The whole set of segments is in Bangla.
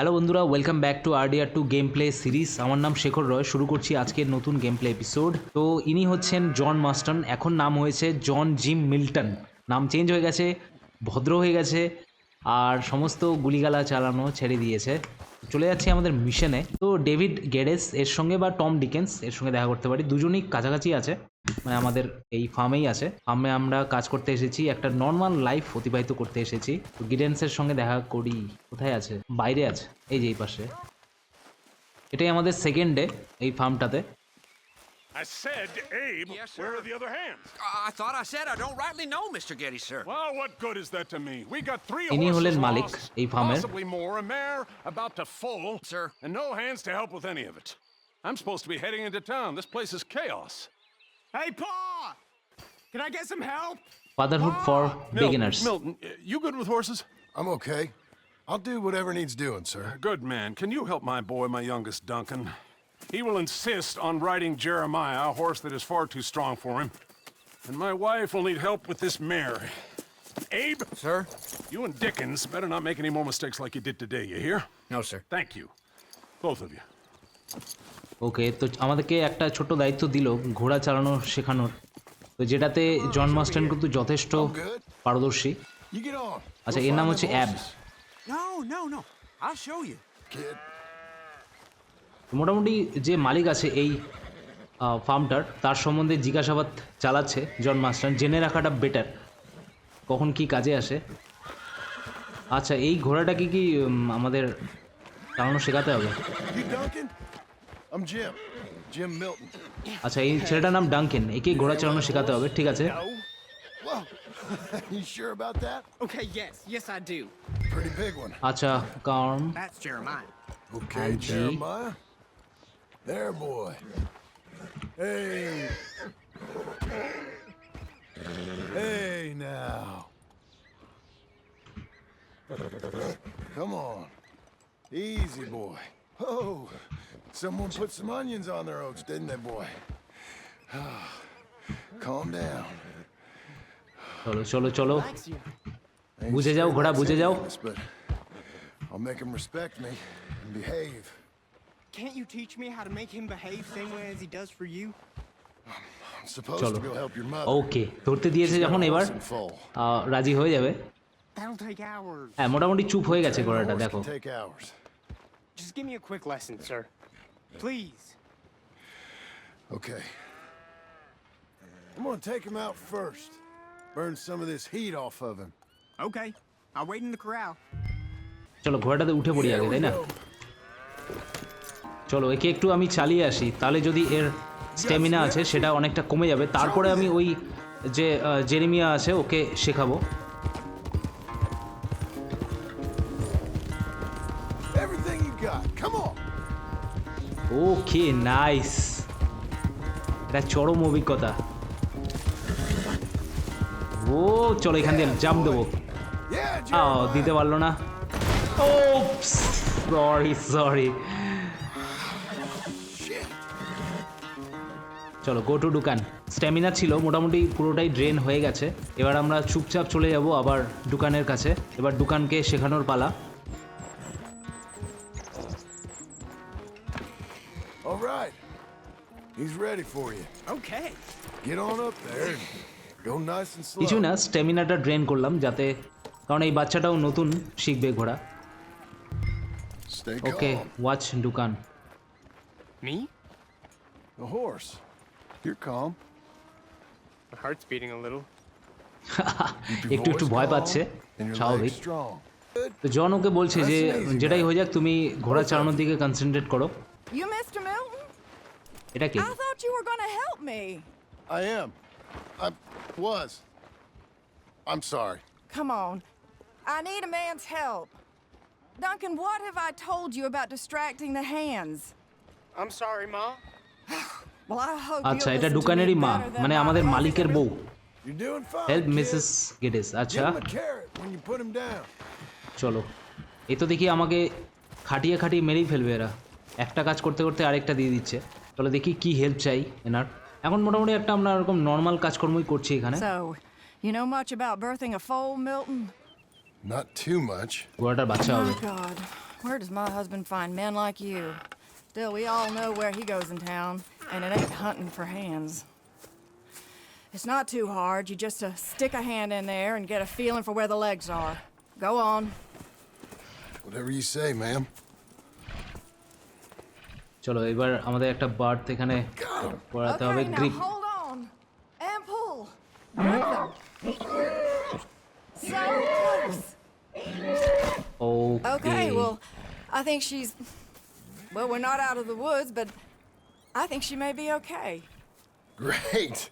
হ্যালো বন্ধুরা welcome back to RDR two game play series আমার নাম শেখর রয়, শুরু করছি আজকের নতুন গেম প্লে এপিসোড তো ইনি হচ্ছেন জন মাস্টন, এখন নাম হয়েছে জন জিম মিল্টন। নাম চেঞ্জ হয়ে গেছে, ভদ্র হয়ে গেছে, আর সমস্ত গুলিগালা চালানো ছেড়ে দিয়েছে। চলে যাচ্ছি আমাদের মিশনে তো ডেভিড গেডেস এর সঙ্গে বা টম ডিকেন্স এর সঙ্গে দেখা করতে পারি। দুজনেই কাছাকাছি আছে মানে আমাদের এই ফার্মেই আছে। ফার্মে আমরা কাজ করতে এসেছি, একটা নর্মাল লাইফ অতিবাহিত করতে এসেছি। তো গিডেন্সের সঙ্গে দেখা করি। কোথায় আছে? বাইরে আছে, এই যে এই পাশে। এটাই আমাদের সেকেন্ড ডে এই ফার্মটাতে I said, Abe, Yes, sir. where are the other hands? I thought I said I don't rightly know, Mr. Geddes, sir. Well, what good is that to me? We got three ইনি horses হলেন মালিক lost, এই ফার্মের possibly more, a mare about to foal, Sir. and no hands to help with any of it. I'm supposed to be heading into town. This place is chaos. Hey, Paul! Can I get some help? Fatherhood for Milton, beginners Milton, uh, you good with horses? I'm okay. I'll do whatever needs doing, sir. Good man. Can you help my boy, my youngest Duncan? He will insist on riding Jeremiah, a horse that is far too strong for him. And my wife will need help with this mare. Abe, Sir? you and Dickens better not make any more mistakes like you did today, you hear? No, sir. Thank you. Both of you. ওকে তো আমাদেরকে একটা ছোট দায়িত্ব দিল ঘোড়া চালানো শেখানোর তো যেটাতে জন মাস্টান কিন্তু যথেষ্ট Good. পারদর্শী. আচ্ছা এর নাম হচ্ছে অ্যাব. No, no, no. I'll show you. Kid, মোটামুটি যে মালিক আছে এই ফার্মটার তার সম্বন্ধে জিজ্ঞাসাবাদ চালাচ্ছে জন মাস্টার জেনে রাখাটা বেটার কখন কি কাজে আসে আচ্ছা এই ঘোড়াটাকে কি আমাদের চালানো শেখাতে হবে. আচ্ছা এই ছেলেটার নাম ডাঙ্কেন একে ঘোড়া চালানো শেখাতে হবে ঠিক আছে Whoa. you sure about that? Okay, yes, yes, I do. Pretty big one. আচ্ছা কারণ That's Jeremiah. Okay, Jeremiah. There, boy. Hey. Hey, now. Come on. Easy, boy. Oh, someone put some onions on their oats, didn't they, boy? Calm down. চলো চলো চলো Thanks you. Ain't বুঝে sure যাও, ঘোড়া, that's বুঝে any যাও। of this, But I'll make him respect me and behave. Can't you teach me how to make him behave same way as he does for you? I'm supposed চলো to go help your mother. ওকে ধরতে দিয়েছে যখন এবার Horse and foal. আহ, রাজি হয়ে যাবে That'll take hours. হ্যাঁ মোটামুটি চুপ হয়ে গেছে Training a ঘোড়াটা horse দেখো can take hours. Just give me a quick lesson, sir. Please. Okay. I'm gonna take him out first. Burn some of this heat off of him. Okay. I'll wait in the corral. চলো ঘোড়াটাতে উঠে পড়ি আগে তাই না চলো একে একটু আমি চালিয়ে আসি। তাহলে যদি এর স্ট্যামিনা আছে সেটা অনেকটা কমে যাবে। তারপরে আমি ওই যে জেরেমিয়া আছে ওকে শেখাবো. ওকে নাইস এটা চরম অভিজ্ঞতা। ও চলো এখান দিয়ে জাম্প দেবো। দিতে পারল না। ও সরি সরি. চলো গো টু দোকান স্ট্যামিনা ছিল মোটামুটি পুরোটাই ড্রেন হয়ে গেছে এবার আমরা চুপচাপ চলে যাব আবার দোকানের কাছে এবার দোকানকে শেখানোর পালা All right. He's ready for you. Okay. Get on up there go nice and slow. কিছুই না স্ট্যামিনাটা ড্রেন করলাম যাতে কারণ এই বাচ্চাটাও নতুন শিখবে ঘোড়া ওকে ওয়াচ দোকান Me? The horse. You're calm. My heart's beating a little. Keep your একটু একটু voice ভয় calm পাচ্ছে and your স্বাভাবিক legs strong. তো জন ওকে বলছে যে That's an easy যেটাই man. হয়ে যাক তুমি ঘোড়া চালানোর দিকে কনসেন্ট্রেট করো You Mr. Milton? এটা কি I thought you were going to help me. I am. I was. I'm sorry. Come on. I need a man's help. Duncan, what have I told you about distracting the hands? আচ্ছা এটা দোকানেরই মা মানে আমাদের মালিকের বউ। হেল্প মিসেস গেডেস আচ্ছা। চলো। এ তো দেখি আমাকে খাটিয়ে খাটিয়ে মেরেই ফেলবে এরা। একটা কাজ করতে করতে আরেকটা দিয়ে দিচ্ছে। চলো দেখি কি হেল্প চাই এনার। এখন মোটামুটি একটা আমরা এরকম নর্মাল কাজকর্মই করছি এখানে। You know much about birthing a foal, Milton? Not too much. Oh my God, where does my husband find men like you? Still, we all know where he goes in town, and it ain't hunting for hands. It's not too hard. You just uh, stick a hand in there and get a feeling for where the legs are. Go on. Whatever you say, ma'am. চলো এবার আমাদের একটা বার্থ এখানে পড়াতে হবে Okay, now grip hold on and pull. Rhythm. So close. Okay Okay, well, I think she's. well, we're not out of the woods, but I think she may be okay. Great.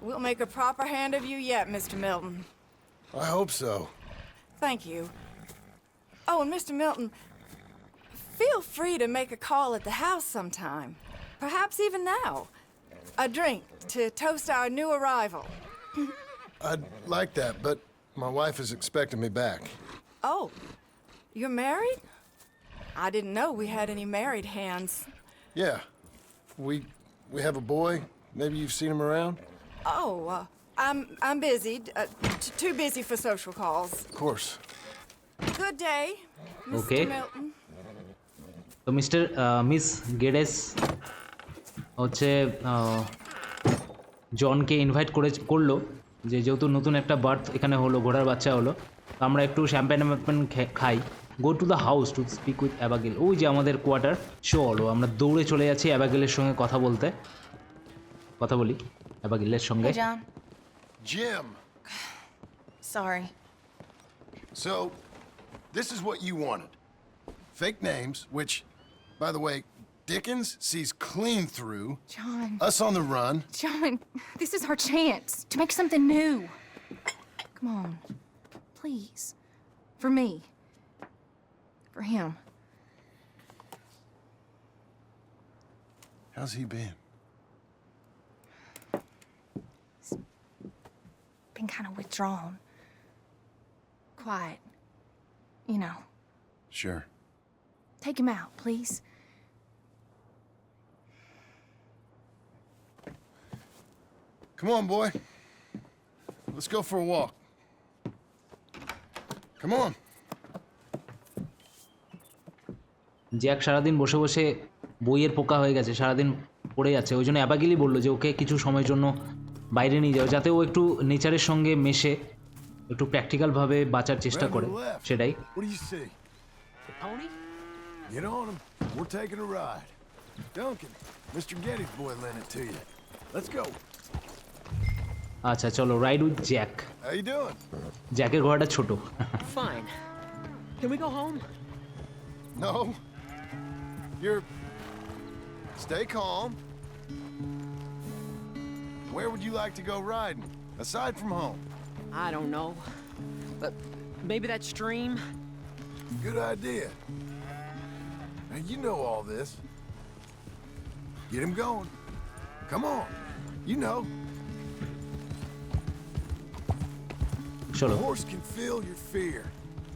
We'll make a proper hand of you yet, Mr. Milton. I hope so. Thank you. Oh, and Mr. Milton, feel free to make a call at the house sometime. Perhaps even now. A drink to toast our new arrival. I'd like that, but my wife is expecting me back. Oh, you're married? I didn't know we had any married hands. Yeah. We we have a boy. Maybe you've seen him around? Oh, uh, I'm I'm busy. Uh, t- too busy for social calls. Of course. Good day, Mr. Okay. Milton. তো মিস্টার মিস গেডেস হচ্ছে আহ, জনকে ইনভাইট করে করল যে যেহেতু নতুন একটা বার্থ এখানে হলো ঘোড়ার বাচ্চা হলো তো আমরা একটু শ্যাম্পেন ম্যাম্পেন খাই go to the house to speak with Abigail ওই যে আমাদের কোয়ার্টার চলো আমরা দৌড়ে চলে যাচ্ছি অ্যাবাগেলের সঙ্গে কথা বলতে কথা বলি অ্যাবাগেলের সঙ্গে. Jim. Sorry. So, this is what you wanted. Fake names, which, by the way, Dickens sees clean through. John. Us on the run. John, this is our chance to make something new. Come on. Please. For me. For him. How's he been? He's Been kind of withdrawn. Quiet. You know. Sure. Take him out, please. Come on, boy. Let's go for a walk. Come on. Jack সারাদিন বসে বসে বইয়ের পোকা হয়ে গেছে সারাদিন পড়ে যাচ্ছে ওই জন্য অ্যাবাগিলি বলল যে ওকে কিছু সময়ের জন্য বাইরে নিয়ে যাও যাতে ও একটু নেচারের সঙ্গে মেশে একটু প্র্যাকটিক্যালভাবে বাঁচার চেষ্টা করে. সেটাই What do you see? Pony? Get on him. We're taking a ride. Duncan, Mr. Getty's boy lent it to you. Let's go. আচ্ছা চলো রাইড উইথ জ্যাক? জ্যাকের ঘোড়াটা ছোট Fine. Can we go home? No. You're. Stay calm. Where would you like to go riding, aside from home? I don't know. But maybe that stream? Good idea. Now you know all this. Get him going. Come on. You know, চলো a horse can feel your fear.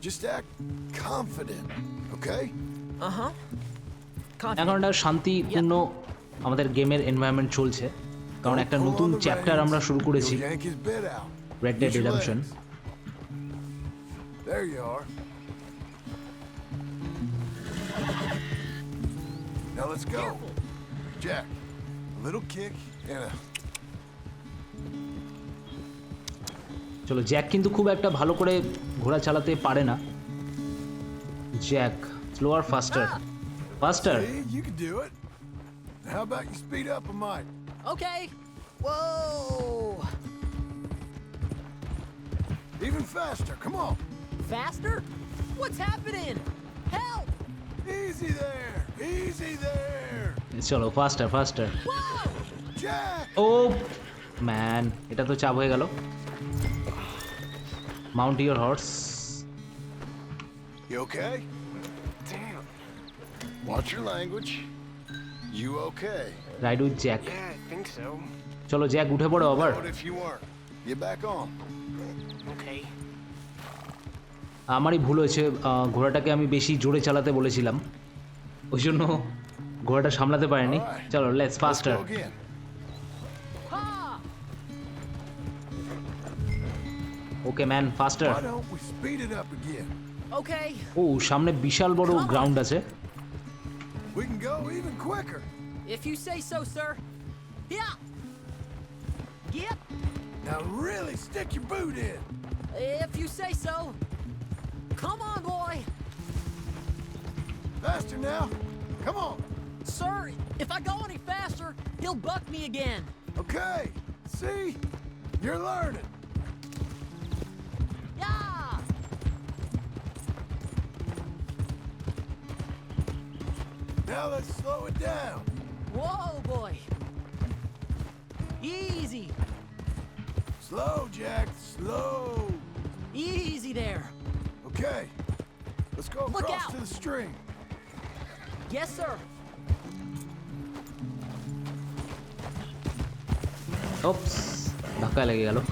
Just act confident, okay? Uh এখন একটা শান্তিপূর্ণ আমাদের গেমের এনভায়রনমেন্ট চলছে। কারণ একটা নতুন চ্যাপ্টার আমরা শুরু করেছি। রেড ডেড রিডেমশন চলো জ্যাক কিন্তু খুব একটা ভালো করে ঘোড়া চালাতে পারে না। Jack slower faster ফাস্টার See, you can do it. How about you speed up a mite? Okay. Whoa! Even faster. Come on. Faster? What's happening? Help! Easy there. Easy there. চলো ফাস্টার ফাস্টার Jack. ও ম্যান এটা তো চাপ হয়ে গেল mount your horse You okay? Watch your language. You okay? With Jack Yeah, I think so. চলো জ্যাক উঠে পড়ো আবার What if you weren't? Get back on. Okay. আমারই ভুল হয়েছে ঘোড়াটাকে আমি বেশি জোরে চালাতে বলেছিলাম ওই জন্য ঘোড়াটা সামলাতে পারিনি. চলো let's Let's faster! Okay man faster Why don't we speed it up again? Okay. ও সামনে বিশাল বড় গ্রাউন্ড আছে We can go even quicker. If you say so, sir. Yeah. Yep. Now really stick your boot in. If you say so. Come on, boy. Faster now. Come on. Sir, if I go any faster, he'll buck me again. Okay. See? You're learning. Slow it down. Whoa, boy. Easy. Slow, Jack. Slow. Easy there. Okay. Let's go Look across out. to the stream. Yes, sir. Oops. Bakal lagi kalau.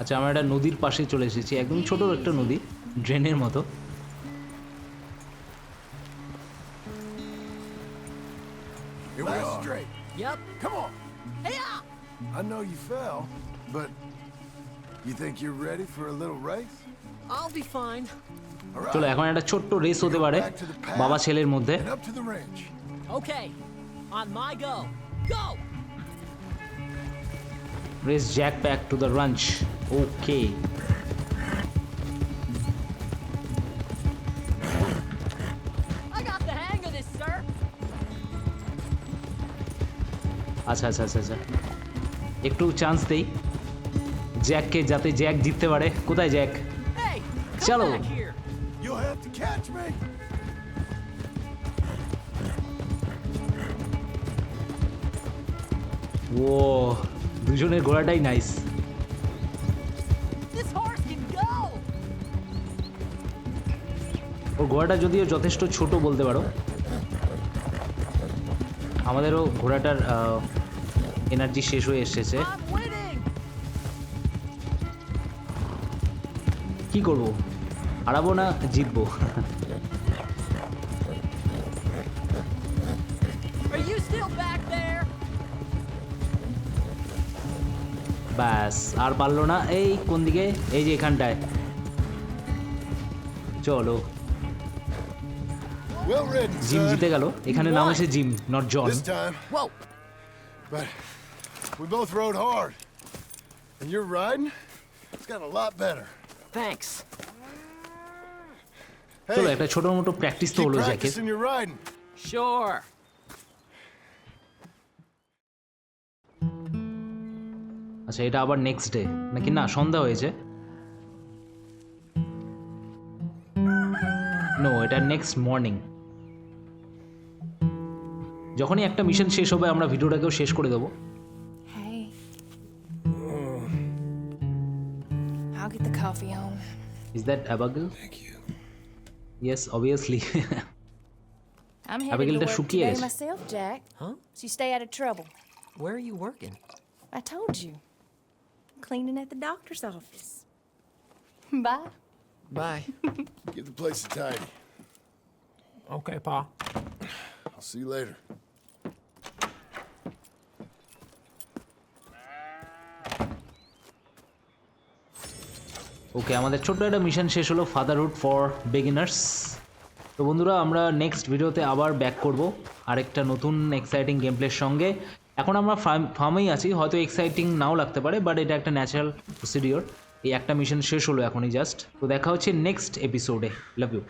আচ্ছা আমরা একটা নদীর পাশে চলে এসেছি একদম ছোট একটা নদী ড্রেনের মতো Here we straight. Yep. Come on. Yeah. I know you fell, but you think you're ready for a little race? I'll be fine. চলো এখন একটা ছোট্ট রেস হতে পারে বাবা ছেলের মধ্যে. Okay. On my go. Go. Race Jack back to the ranch okay I got the hang of this, sir. আচ্ছা আচ্ছা আচ্ছা আচ্ছা একটু চান্স দেই জ্যাককে যাতে জ্যাক জিততে পারে কোথায় Jack Hey, come Cello. back here. You'll have to catch me. ও দুজনের ঘোড়াটাই নাইস. ওর ঘোড়াটা যদিও যথেষ্ট ছোট বলতে পারো আমাদেরও ঘোড়াটার এনার্জি শেষ হয়ে এসেছে. কি করব হারাবো না জিতবো Are you still back there? ব্যাস আর পারল না এই কোন দিকে এই যে এখানটায় চলো জিম জিতে গেল এখানে নাম হচ্ছে Jim not John we both rode hard. And your riding, it's got a lot better. Thanks. চলো Hey, একটা ছোট মোটো প্র্যাকটিস তো keep হলো জ্যাকের practicing your riding. Sure. আচ্ছা এটা আবার নেক্সট ডে নাকি না সন্ধ্যা হয়েছে নো এটা নেক্সট মর্নিং যখনই একটা মিশন শেষ হবে আমরা ভিডিওটাকেও শেষ করে দেবো Hey. I'll get the coffee on. Is that Abigail thank you yes obviously I'm headed Abigail, to work today myself, Jack. Huh? So you stay out of trouble. Where are you working? I told you. Cleaning at the doctor's office. Bye. Bye. Give the place a tidy. okay, Pa. I'll see you later. Okay আমাদের ছোট্ট একটা মিশন শেষ হলো ফাদারহুড ফর বিগিনার্স তো বন্ধুরা আমরা নেক্সট ভিডিওতে আবার ব্যাক করব আরেকটা নতুন এক্সাইটিং গেমপ্লের সঙ্গে এখন আমরা ফার্মেই আছি, হয়তো এক্সাইটিং নাও লাগতে পারে বাট এটা একটা ন্যাচারাল প্রসিডিওর এই একটা মিশন শেষ হলো এখনই জাস্ট তো দেখা হচ্ছে নেক্সট এপিসোডে লাভ ইউ